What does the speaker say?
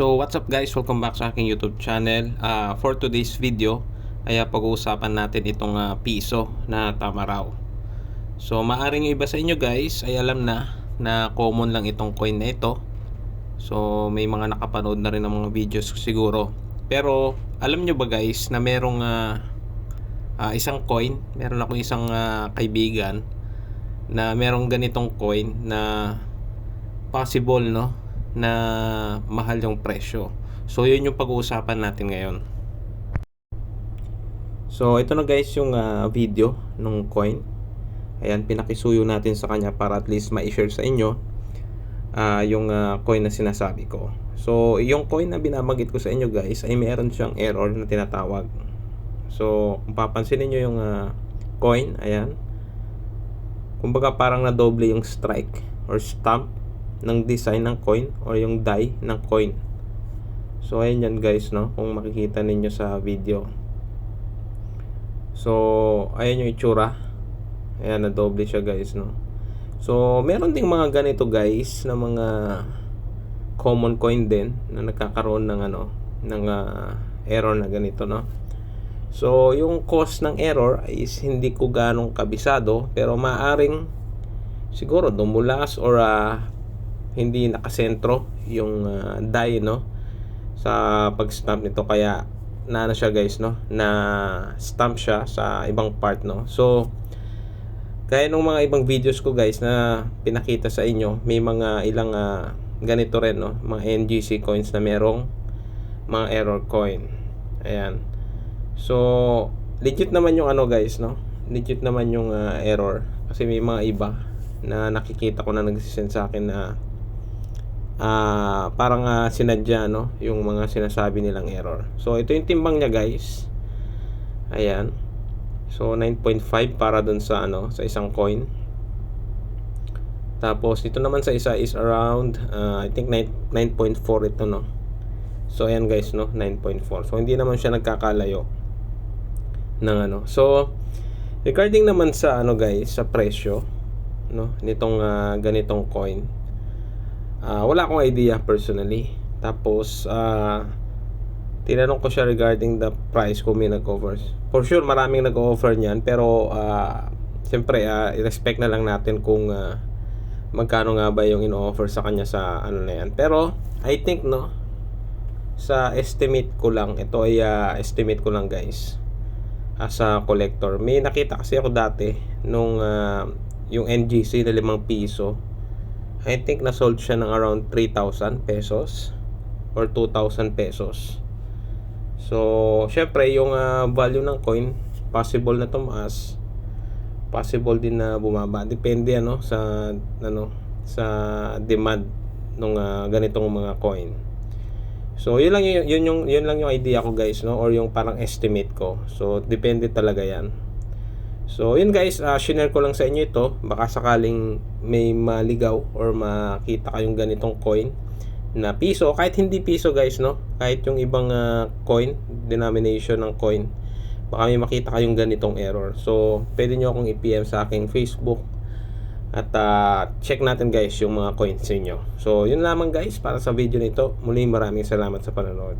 So what's up guys, welcome back sa aking YouTube channel. Ah, for today's video ay ah, pag-uusapan natin itong ah, piso na tama raw. So maaring iba sa inyo guys ay alam na na common lang itong coin na ito. So may mga nakapanood na rin ng mga videos siguro. Pero alam nyo ba guys na merong ah, ah, isang coin, meron akong isang ah, kaibigan na merong ganitong coin na possible no na mahal yung presyo. So yun yung pag-uusapan natin ngayon. So ito na guys yung ah, video ng coin. Ayan pinakisuyo natin sa kanya para at least ma-share sa inyo ah, yung ah, coin na sinasabi ko. So yung coin na binabagit ko sa inyo guys ay meron siyang error na tinatawag. So kung papansin niyo yung ah, coin, ayan. Kumbaga parang na doble yung strike or stamp ng design ng coin or yung die ng coin. So ayan yan guys no kung makikita ninyo sa video. So ayan yung itsura. Ayan na doble siya guys no. So meron ding mga ganito guys na mga common coin din na nagkakaroon ng ano ng ah, error na ganito no. So yung cause ng error is hindi ko ganong kabisado pero maaring siguro dumulas or ah, hindi nakasentro yung uh, die no sa pag-stamp nito. Kaya na ano siya guys no na stamp siya sa ibang part no. So kaya nung mga ibang videos ko guys na pinakita sa inyo may mga ilang uh, ganito rin no mga NGC coins na merong mga error coin. Ayan. So legit naman yung ano guys no legit naman yung uh, error. Kasi may mga iba na nakikita ko na nagsisend sa akin na ah parang uh, sinadya no yung mga sinasabi nilang error. So ito yung timbang niya guys. Ayan. So 9.5 para dun sa ano sa isang coin. Tapos ito naman sa isa is around uh, I think 9, 9.4 ito no? So ayan guys no? 9.4 so hindi naman siya nagkakalayo ng ano. So regarding naman sa ano guys sa presyo no? Nitong uh, ganitong coin uh, wala akong idea personally. Tapos uh, tinanong ko siya regarding the price kung may nag-offer. For sure maraming nag-offer niyan pero uh, siyempre uh, i-respect na lang natin kung uh, magkano nga ba yung in-offer sa kanya sa ano na yan. Pero I think no sa estimate ko lang ito ay uh, estimate ko lang guys as a collector. May nakita kasi ako dati nung uh, yung NGC na 5 piso I think na sold siya ng around 3,000 pesos or 2,000 pesos. So syempre yung uh, value ng coin possible na tumaas possible din na bumaba. Depende ano sa ano sa demand ng uh, ganitong mga coin. So yun lang yun, yun yung yun lang yung idea ko guys no? Or yung parang estimate ko. So depende talaga yan so yun guys uh, share ko lang sa inyo ito baka sakaling may maligaw or makita kayong ganitong coin na piso kahit hindi piso guys no kahit yung ibang uh, coin denomination ng coin baka may makita kayong ganitong error. So, pwede nyo akong i-PM sa aking Facebook at uh, check natin guys yung mga coins niyo. So, yun lamang guys para sa video nito. Muli maraming salamat sa panonood.